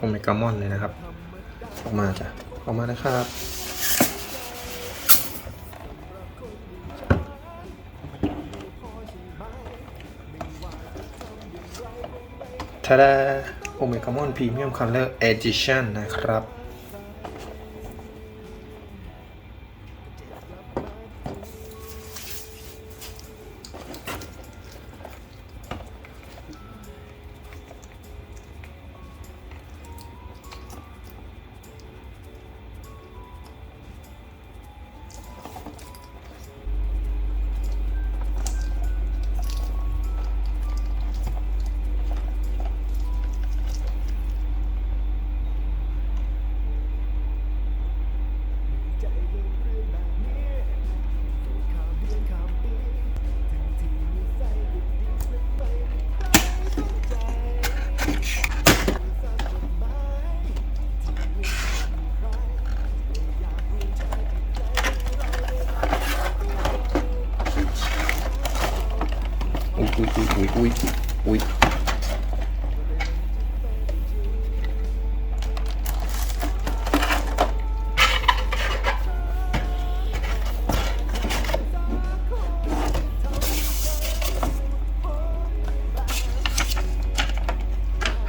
โอเมกามอนเลยนะครับ ออกมาจ้ะ ออกมานะครับทาดาโอเมกามอนพรีเมียมคัลเลอร์เอดิชั่นนะครับ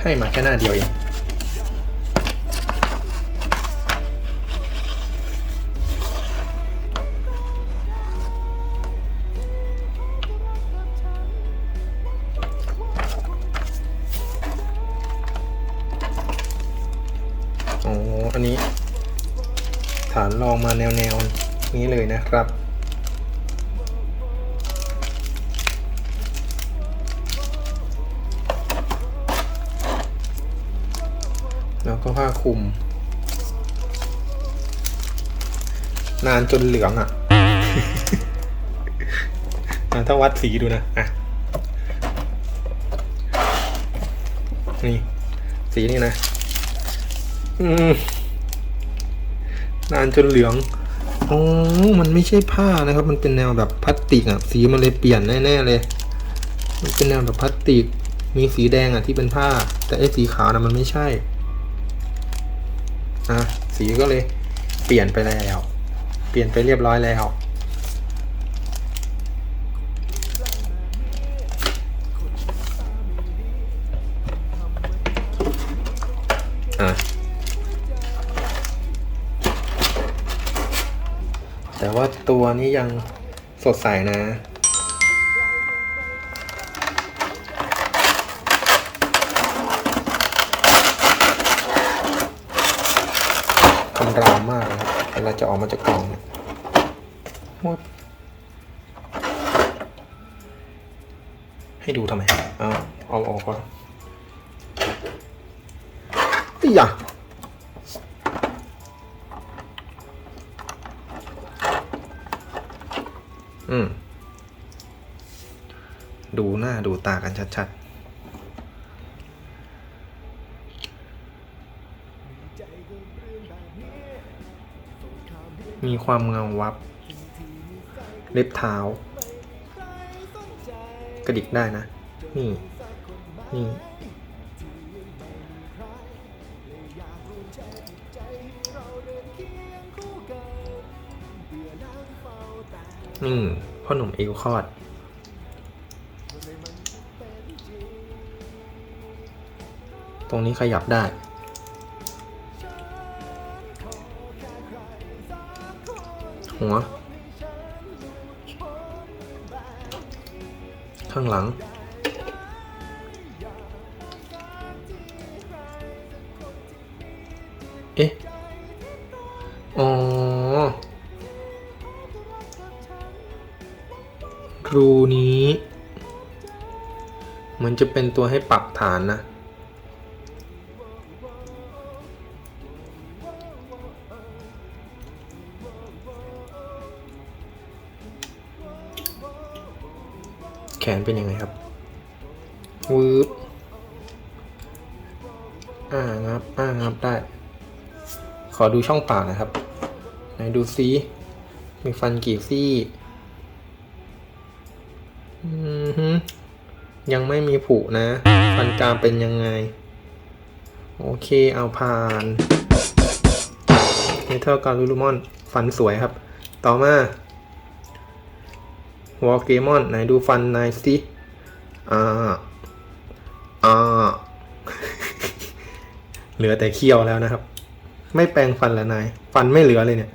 ให้มาแค่หน้าเดียวเองอ๋ออันนี้ ฐานรองมาแนวแนวๆนี้เลยนะครับ แล้วก็ผ้าคลุม นานจนเหลืองอะอะถ้าวัดสีดูนะอะนี่ สีนี่นะนานจนเหลืองอ๋อมันไม่ใช่ผ้านะครับ มันเป็นแนวแบบพลาสติกอะ สีมันเลยเปลี่ยนแน่ๆเลย มันเป็นแนวแบบพลาสติก มีสีแดงอะที่เป็นผ้า แต่ไอ้สีขาวน่ะมันไม่ใช่ อะสีก็เลยเปลี่ยนไปแล้ว เปลี่ยนไปเรียบร้อยแล้วแต่ว่าตัวนี้ยังสดใสนะ คำรามมากนะครับเวลาจะออกมาจากกล่องเนี่ยมุดให้ดูทำไมเอาเอาออกก่อนอีหยะอืม ดูหน้าดูตากันชัดๆ มีความเงาวับ เล็บเท้า กระดิกได้นะ นี่ นี่ นี่พ่อหนุ่มเอวคอดตรงนี้ขยับได้ หัว ข้างหลัง เอ๊ะ อ๋อ รูนี้เหมือนจะเป็นตัวให้ปรับฐานนะ แขนเป็นยังไงครับวืบอ่างับอ่างับได้ ขอดูช่องปากนะครับ ไหนดูซิมีฟันกี่ซี่อือฮึยังไม่มีผุนะ ฟันกรามเป็นยังไงโอโอเคเอาผ่านเมทัลการูลูมอน ฟันสวยครับ ต่อมา วอลเกมอนไหนดูฟันนายสิอ่าอ่าเหลือแต่เคี้ยวแล้วนะครับ ไม่แปลงฟันแล้วนาย ฟันไม่เหลือเลยเนี่ย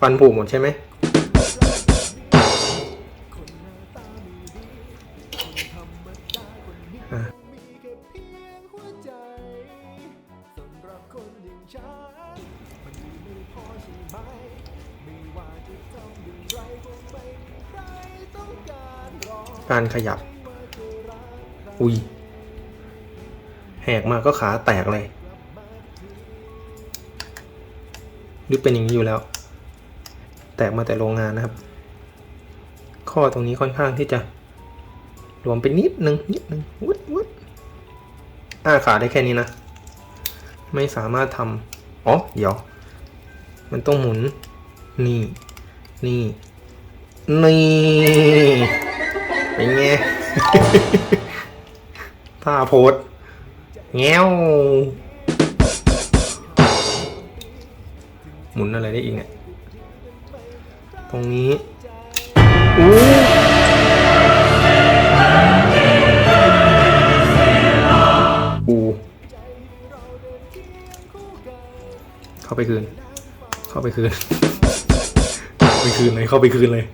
ฟันผุหมดใช่ไหม ขยับ อุ้ย แหกมาก็ขาแตกเลย หรือเป็นอย่างนี้อยู่แล้ว แตกมาแต่โรงงานนะครับ ข้อตรงนี้ค่อนข้างที่จะรวมไปนิดนึงนิดนึงวุดวุดอ้าขาได้แค่นี้นะ ไม่สามารถทำอ๋อ เดี๋ยว มันต้องหมุน นี่ นี่ นี่ เป็นไง ท่าโพสแง้ว หมุนอะไรได้อีกเนี่ย ตรงนี้อู้เข้าไปคืน เข้าไปคืน เข้าไปคืนเลย เข้าไปคืนเลย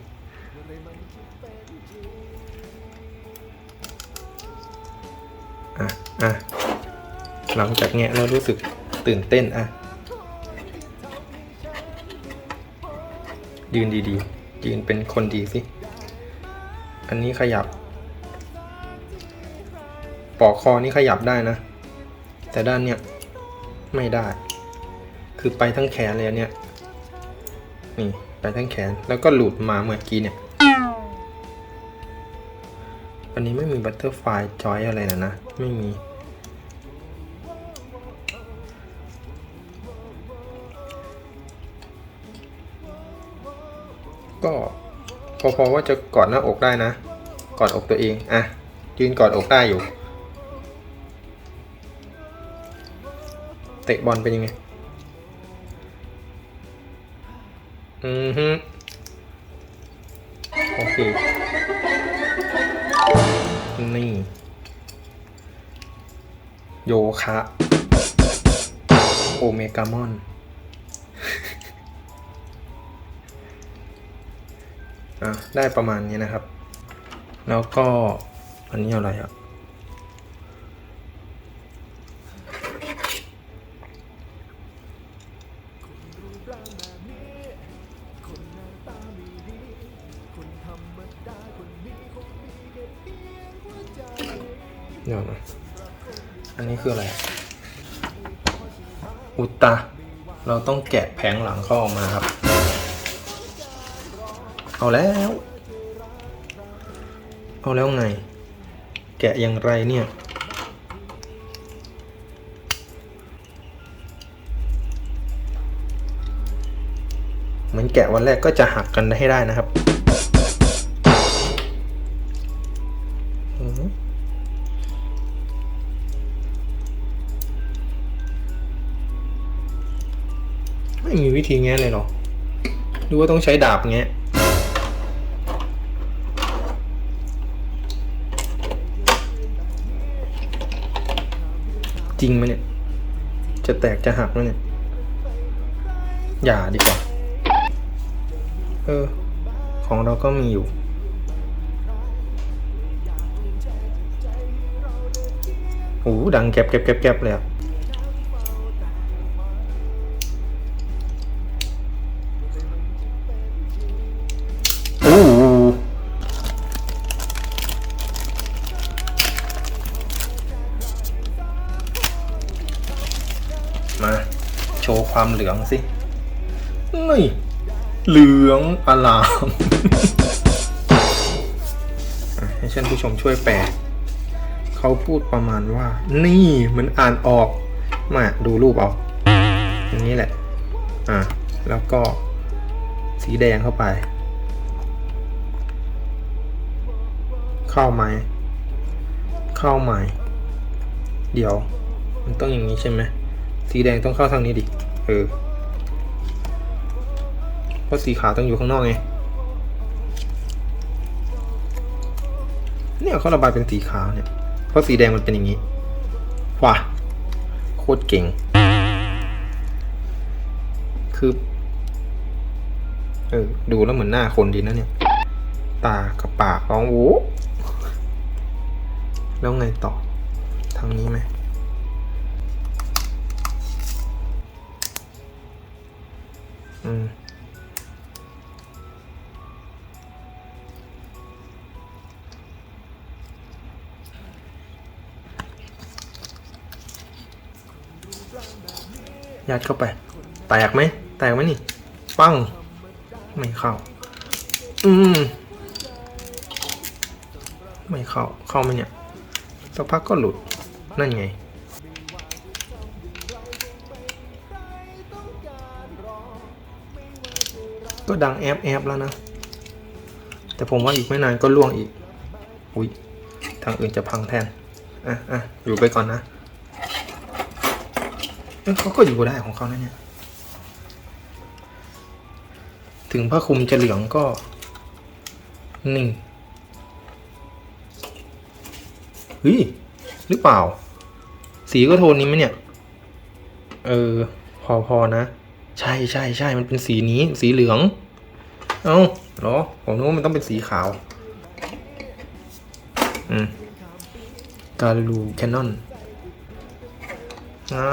หลังจากแงะแล้วรู้สึกตื่นเต้นอะ ยืนดีๆ ยืนเป็นคนดีสิ อันนี้ขยับ ปอกคอนี่ขยับได้นะ แต่ด้านเนี้ยไม่ได้ คือไปทั้งแขนเลยเนี่ย นี่ไปทั้งแขนแล้วก็หลุดมาเมื่อกี้เนี่ยอันนี้ไม่มีบัตเตอร์ไฟจอยอะไรนะนะ ไม่มี พอๆว่าจะกอดหน้าอกได้นะ กอดอกตัวเองอะยืนกอดอกได้อยู่ เตะบอลเป็นยังไง อือฮึโอเค นี่ โยคะ โอเมกามอน อะได้ประมาณนี้นะครับ แล้วก็อันนี้อะไรอะเดี๋ยวนะอันนี้คืออะไร อุตตะ เราต้องแกะแผงหลังเขาออกมาครับ เอาแล้ว เอาแล้วไง แกะอย่างไรเนี่ย เหมือนแกะวันแรกก็จะหักกันให้ได้นะครับไม่มีวิธีแงะเลยหรอดูว่าต้องใช้ดาบแง จริงไหมเนี่ย จะแตกจะหักไหมเนี่ย อย่าดีกว่า เออ ของเราก็มีอยู่ โอ้ดังแก็บแก็บแก็บแก็บเลยอะ ความเหลืองสินี่เหลืองอลามให้ฉันผู้ชมช่วยแปลเขาพูดประมาณว่า นี่มันอ่านออกมาดูรูปเอาอย่างนี้แหละ อะแล้วก็สีแดงเข้าไป เข้าไหม เข้าไหม เดี๋ยว มันต้องอย่างนี้ใช่ไหม สีแดงต้องเข้าทางนี้ดิ เออเพราะสีขาวต้องอยู่ข้างนอกไง เนี่ยเขาระบายเป็นสีขาวเนี่ย เพราะสีแดงมันเป็นอย่างนี้ ว้าโคตรเก่ง คือ เออ ดูแล้วเหมือนหน้าคนดีนะเนี่ย ตากับปากร้องโว้แล้วไงต่อ ทางนี้ไหม อืมยัดเข้าไป แตกไหม แตกไหมนี่ ปังไม่เข้า อืม ไม่เข้า เข้าไหมเนี่ย สักพักก็หลุด นั่นไง ก็ดังแอบแอบแล้วนะ แต่ผมว่าอีกไม่นานก็ล่วงอีก อุ้ยทางอื่นจะพังแทน อะอะอยู่ไปก่อนนะเเขาก็อยู่ได้ของเขานะเนี่ย ถึงผ้าคลุมจะเหลืองก็ นิ่งเฮ้ยหรือเปล่า สีก็โทนนี้ไหมเนี่ย เออ พอพอนะ ใช่ใช่ใช่มันเป็นสีนี้ สีเหลือง เอ้าเหรอผมนึกว่ามันต้องเป็นสีขาว อืมกาลูแคนนอนอ่า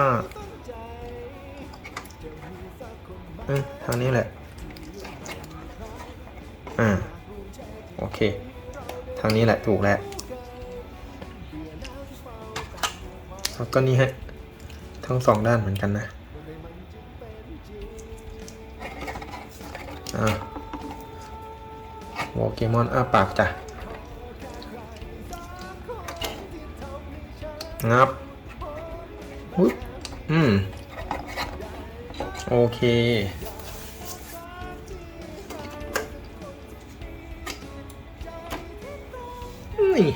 อ้ยทางนี้แหละ อ่า โอเค ทางนี้แหละถูกแล้วแล้วก็นี่ฮะ ทั้งสองด้านเหมือนกันนะ โปเกมอนอ้าปากจ้ะงับอุ๊ยอืม โอเค นี่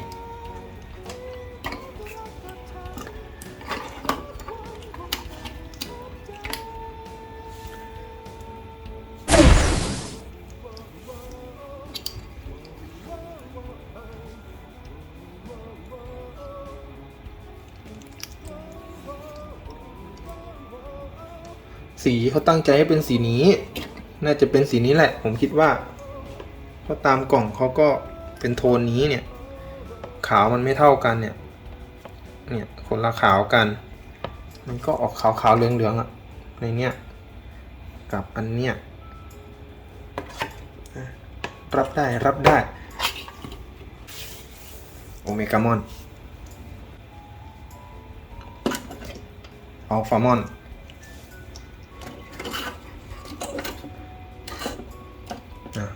สีเขาตั้งใจให้เป็นสีนี้ น่าจะเป็นสีนี้แหละ ผมคิดว่าเพราะตามกล่องเขาก็เป็นโทนนี้เนี่ย ขาวมันไม่เท่ากันเนี่ย เนี่ยคนละขาวกัน มันก็ออกขาวขาวๆเหลืองเหลืองอะในเนี้ยกับอันเนี้ยรับได้รับได้ โอเมกามอนอัลฟามอน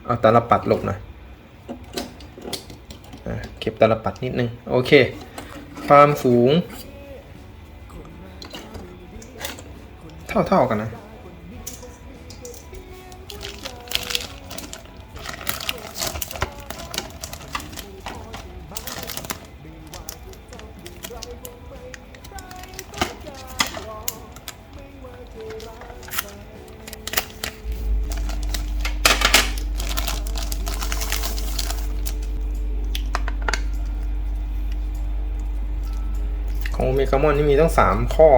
เอาตาลปัดหลบหน่อยอะเก็บตาลปัดนิดนึง โอเค ความสูง เท่าๆกันนะ ของโมอนนี่มีตั้งสามข้อ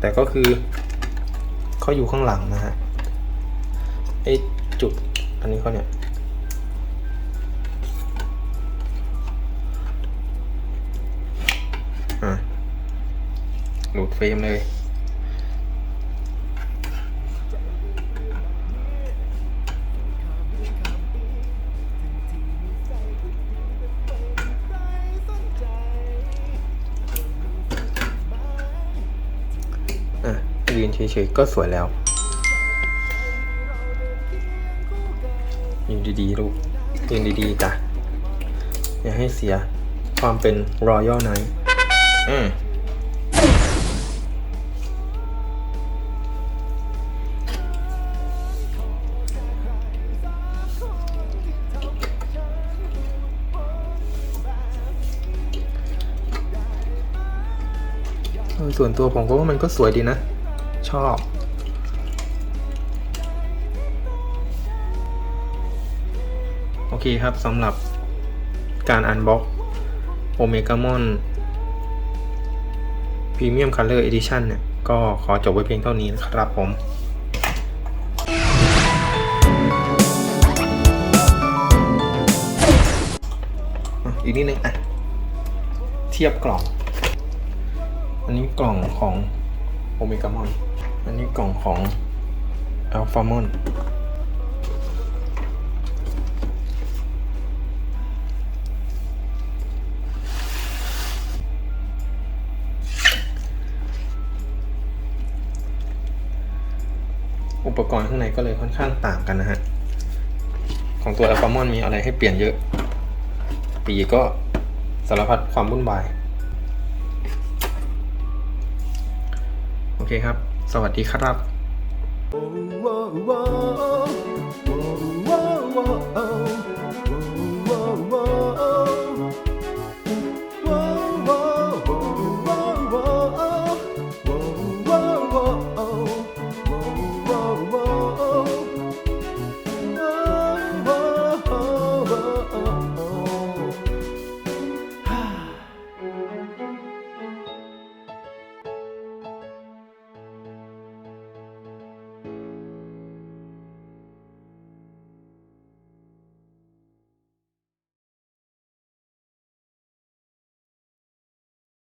แต่ก็คือเขาอยู่ข้างหลังนะฮะไอจุดอันนี้เขาเนี่ยอะหลุดเฟรมเลย เฉยๆก็สวยแล้วยืนดีๆลูกยืนดีๆจ้ะอย่าให้เสียความเป็นรอยัลไนท์อืมเออส่วนตัวผมก็ว่ามันก็สวยดีนะ ชอบ โอเคครับสำหรับการอันบ็อกโอเมกามอนพรีเมียมคัลเลอร์เอดิชันเนี่ย ก็ขอจบไว้เพียงเท่านี้นะครับผมอีกนิดนึงอะ เทียบกล่อง อันนี้กล่องของโอเมกามอน อันนี้กล่องของอัลฟามอนอุปกรณ์ข้างในก็เลยค่อนข้างต่างกันนะฮะ ของตัวอัลฟามอนมีอะไรให้เปลี่ยนเยอะ ปีก็สารพัดความวุ่นวาย โอเคครับ สวัสดีครับ oh, oh, oh,